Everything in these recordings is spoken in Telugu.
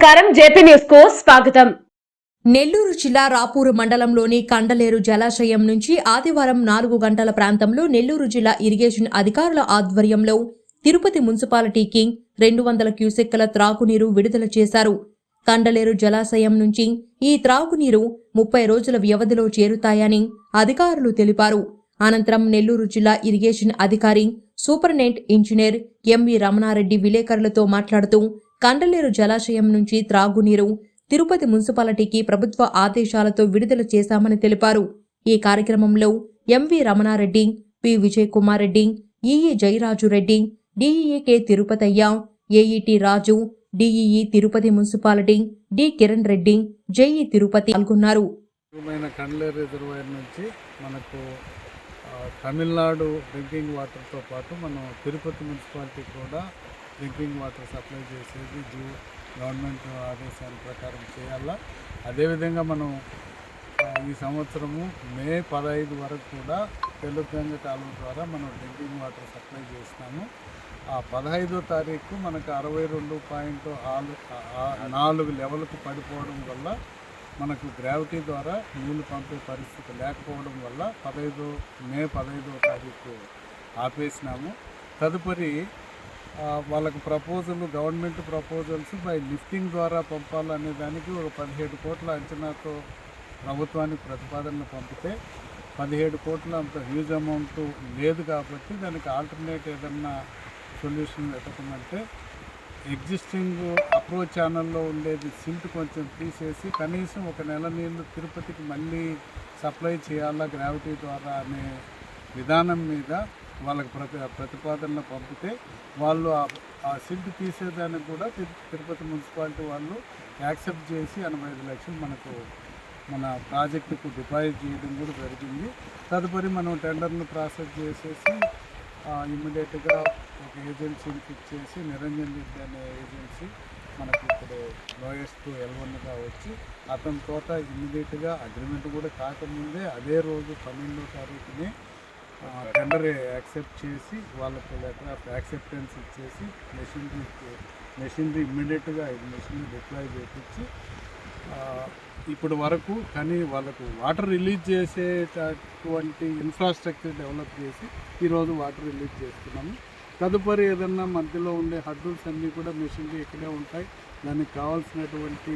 నమస్కారం. జేపీ న్యూస్కు స్వాగతం. నెల్లూరు జిల్లా రాపూరు మండలంలోని కండలేరు జలాశయం నుంచి ఆదివారం నాలుగు గంటల ప్రాంతంలో నెల్లూరు జిల్లా ఇరిగేషన్ అధికారుల ఆధ్వర్యంలో తిరుపతి మున్సిపాలిటీకి రెండు వందల క్యూసెక్కుల త్రాగునీరు విడుదల చేశారు. కండలేరు జలాశయం నుంచి ఈ త్రాగునీరు ముప్పై రోజుల వ్యవధిలో చేరుతాయని అధికారులు తెలిపారు. అనంతరం నెల్లూరు జిల్లా ఇరిగేషన్ అధికారి సూపరింటెండెంట్ ఇంజనీర్ ఎంవి రమణారెడ్డి విలేకరులతో మాట్లాడుతూ కండలేరు జలాశయం నుంచి త్రాగునీరు తిరుపతి మున్సిపాలిటీకి ప్రభుత్వ ఆదేశాలతో విడుదల చేశామని తెలిపారు. ఈ కార్యక్రమంలో MV Ramana Reddy P Vijay Kumar Reddy EE Jayaraju Reddy DEA Tirupatayya AET Raju DEE Tirupati municipality D Kiran Reddy JE Tirupati పాల్గొన్నారు. నుంచి మనకు తమిళనాడు డ్రింకింగ్ వాటర్తో పాటు మనం తిరుపతి మున్సిపాలిటీ కూడా డ్రింకింగ్ వాటర్ సప్లై చేసేది జూ గవర్నమెంట్ ఆదేశాల ప్రకారం చేయాలా? అదేవిధంగా మనం ఈ సంవత్సరము మే పదహైదు వరకు కూడా తెలుగు కాలువ ద్వారా మనం డ్రింకింగ్ వాటర్ సప్లై చేస్తాము ఆ పదహైదో తారీఖు మనకు అరవై రెండు పాయింట్ ఆరు నాలుగు లెవెల్కు పడిపోవడం వల్ల మనకు గ్రావిటీ ద్వారా నీళ్ళు పంపే పరిస్థితి లేకపోవడం వల్ల పదహైదు మే పదహైదో తారీఖు ఆపేసినాము. తదుపరి వాళ్ళకు proposal government proposals by lifting ద్వారా పంపాలనే దానికి ఒక పదిహేడు కోట్ల అంచనాతో ప్రభుత్వానికి ప్రతిపాదనలు పంపితే పదిహేడు కోట్ల అంత హ్యూజ్ అమౌంట్ లేదు కాబట్టి దానికి ఆల్టర్నేట్ ఏదన్నా సొల్యూషన్ వెతకమంటే ఎగ్జిస్టింగ్ అప్రోచ్ ఛానల్లో ఉండేది సిల్ట్ కొంచెం తీసేసి కనీసం ఒక నెల నీళ్ళు తిరుపతికి మళ్ళీ సప్లై చేయాలా గ్రావిటీ ద్వారా అనే విధానం మీద వాళ్ళకి ప్రతి ప్రతిపాదనలు పంపితే వాళ్ళు ఆ- సిడ్ తీసేదానికి కూడా తిరు- తిరుపతి మున్సిపాలిటీ వాళ్ళు యాక్సెప్ట్ చేసి ఎనభై ఐదు లక్షలు మనకు మన ప్రాజెక్టుకు డిపాజిట్ చేయడం కూడా జరిగింది. తదుపరి మనం టెండర్ను ప్రాసెస్ చేసేసి ఇమ్మీడియట్గా ఒక ఏజెన్సీని ఫిక్స్ చేసి నిరంజన్ రెడ్డి అనే ఏజెన్సీ మనకి ఇప్పుడు లోయెస్ట్ ఎల్వన్గా వచ్చి అతని తోట ఇమ్మీడియట్గా అగ్రిమెంట్ కూడా కాకముందే అదే రోజు పన్నెండో తారీఖుని టెండర్ యాక్సెప్ట్ చేసి వాళ్ళకి లెటర్ ఆఫ్ యాక్సెప్టెన్స్ ఇచ్చేసి మెషినరీ మెషినరీ ఇమ్మీడియట్గా ఐదు మెషినరీ డిప్లాయ్ చేయించి ఇప్పటి ఇప్పుడు వరకు కానీ వాళ్ళకు వాటర్ రిలీజ్ చేసేటటువంటి ఇన్ఫ్రాస్ట్రక్చర్ డెవలప్ చేసి ఈరోజు వాటర్ రిలీజ్ చేస్తున్నాము. తదుపరి ఏదన్నా మధ్యలో ఉండే హడ్డూల్స్ అన్నీ కూడా మెషినరీ ఇక్కడే ఉంటాయి. దానికి కావాల్సినటువంటి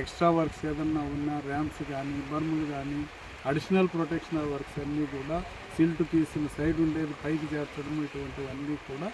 ఎక్స్ట్రా వర్క్స్ ఏదన్నా ఉన్నా ర్యాంప్స్ కానీ బర్ములు కానీ అడిషనల్ ప్రొటెక్షనల్ వర్క్స్ అన్నీ కూడా సిల్ట్ తీసిన సైడ్ ఉండేది పైకి చేర్చడం ఇటువంటివన్నీ కూడా